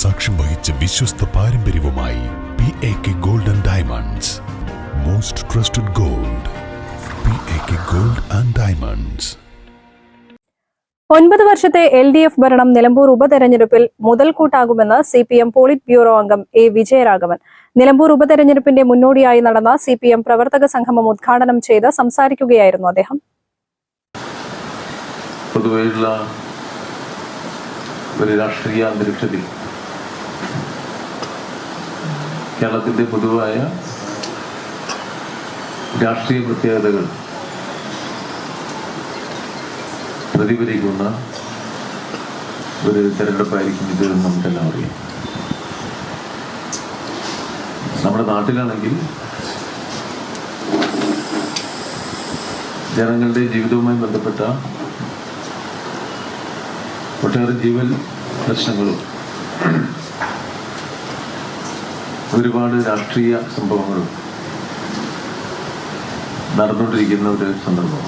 സാക്ഷ്യം വഹിച്ച വിശ്വസ്ത പാരമ്പര്യവുമായി P A K gold and diamonds most trusted gold P A K gold and diamonds ഒൻപത് വർഷത്തെ എൽ ഡി എഫ് ഭരണം നിലമ്പൂർ ഉപതെരഞ്ഞെടുപ്പിൽ മുതൽക്കൂട്ടാകുമെന്ന് C P M polit bureau അംഗം എ വിജയരാഘവൻ. നിലമ്പൂർ ഉപതെരഞ്ഞെടുപ്പിന്റെ മുന്നോടിയായി നടന്ന സി പി എം പ്രവർത്തക സംഗമം ഉദ്ഘാടനം ചെയ്ത് സംസാരിക്കുകയായിരുന്നു അദ്ദേഹം. പൊതുവെയുള്ള ഒരു രാഷ്ട്രീയ അന്തരീക്ഷത്തിൽ കേരളത്തിന്റെ പൊതുവായ രാഷ്ട്രീയ പ്രത്യേകതകൾ പ്രതിഫലിക്കുന്ന ഒരു തെരഞ്ഞെടുപ്പായിരിക്കും ഇത് എന്ന് നമുക്കെല്ലാം അറിയാം. നമ്മുടെ നാട്ടിലാണെങ്കിൽ ജനങ്ങളുടെ ജീവിതവുമായി ബന്ധപ്പെട്ട ഒട്ടേറെ ജീവൻ പ്രശ്നങ്ങളും ഒരുപാട് രാഷ്ട്രീയ സംഭവങ്ങളും നടന്നുകൊണ്ടിരിക്കുന്ന ഒരു സന്ദർഭം.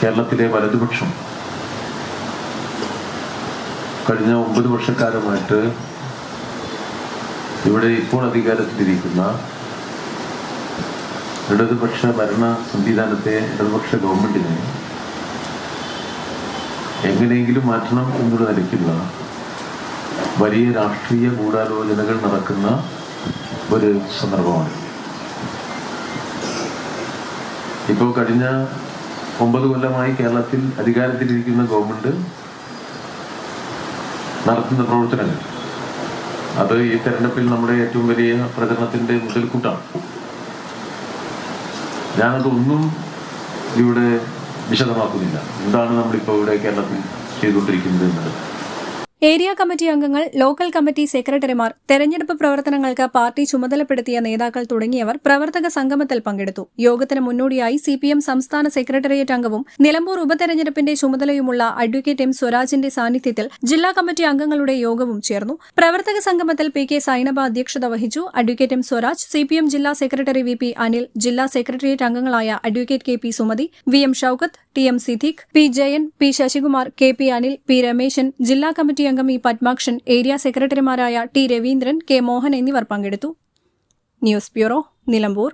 കേരളത്തിലെ വലതുപക്ഷം കഴിഞ്ഞ ഒമ്പത് വർഷക്കാലമായിട്ട് ഇവിടെ ഇപ്പോൾ അധികാരത്തിലിരിക്കുന്ന ഇടതുപക്ഷ ഭരണ സംവിധാനത്തെ ഇടതുപക്ഷ ഗവൺമെന്റിനെ എങ്ങനെയെങ്കിലും മാറ്റണം എന്നുള്ള നിലയ്ക്കുള്ള വലിയ രാഷ്ട്രീയ ഗൂഢാലോചനകൾ നടക്കുന്ന ഒരു സന്ദർഭമാണ്. ഇപ്പോൾ കഴിഞ്ഞ ഒമ്പത് കൊല്ലമായി കേരളത്തിൽ അധികാരത്തിലിരിക്കുന്ന ഗവൺമെന്റ് നടത്തുന്ന പ്രവർത്തനങ്ങൾ. അത് ഈ തെരഞ്ഞെടുപ്പിൽ നമ്മുടെ ഏറ്റവും വലിയ പ്രചരണത്തിന്റെ മുതൽക്കൂട്ടാണ്. ഞാനതൊന്നും ഇവിടെ വിശദമാക്കുന്നില്ല. എന്താണ് നമ്മളിപ്പോൾ ഇവിടെ കേരളത്തിൽ ചെയ്തുകൊണ്ടിരിക്കുന്നത് എന്നത്? ഏരിയ കമ്മിറ്റി അംഗങ്ങൾ ലോക്കൽ കമ്മിറ്റി സെക്രട്ടറിമാർ തെരഞ്ഞെടുപ്പ് പ്രവർത്തനങ്ങൾക്ക് പാർട്ടി ചുമതലപ്പെടുത്തിയ നേതാക്കൾ തുടങ്ങിയവർ പ്രവർത്തക സംഗമത്തിൽ പങ്കെടുത്തു. യോഗത്തിന് മുന്നോടിയായി സി പി എം സംസ്ഥാന സെക്രട്ടേറിയറ്റ് അംഗവും നിലമ്പൂർ ഉപതെരഞ്ഞെടുപ്പിന്റെ ചുമതലയുമുള്ള അഡ്വക്കേറ്റ് എം സ്വരാജിന്റെ സാന്നിധ്യത്തിൽ ജില്ലാ കമ്മിറ്റി അംഗങ്ങളുടെ യോഗവും ചേർന്നു. പ്രവർത്തക സംഗമത്തിൽ പി കെ സൈനബ അധ്യക്ഷത വഹിച്ചു. Advocate M Swaraj C P M ജില്ലാ സെക്രട്ടറി വി പി അനിൽ ജില്ലാ സെക്രട്ടേറിയറ്റ് അംഗങ്ങളായ advocate K P Sumathi V M Shoukath T M Siddique P Jayan P Sasikumar K P Anil P Rameshan ജില്ലാ committee അംഗം E Padmakshan area സെക്രട്ടറിമാരായ T Raveendran K Mohan എന്നിവർ പങ്കെടുത്തു. News bureau Nilambur.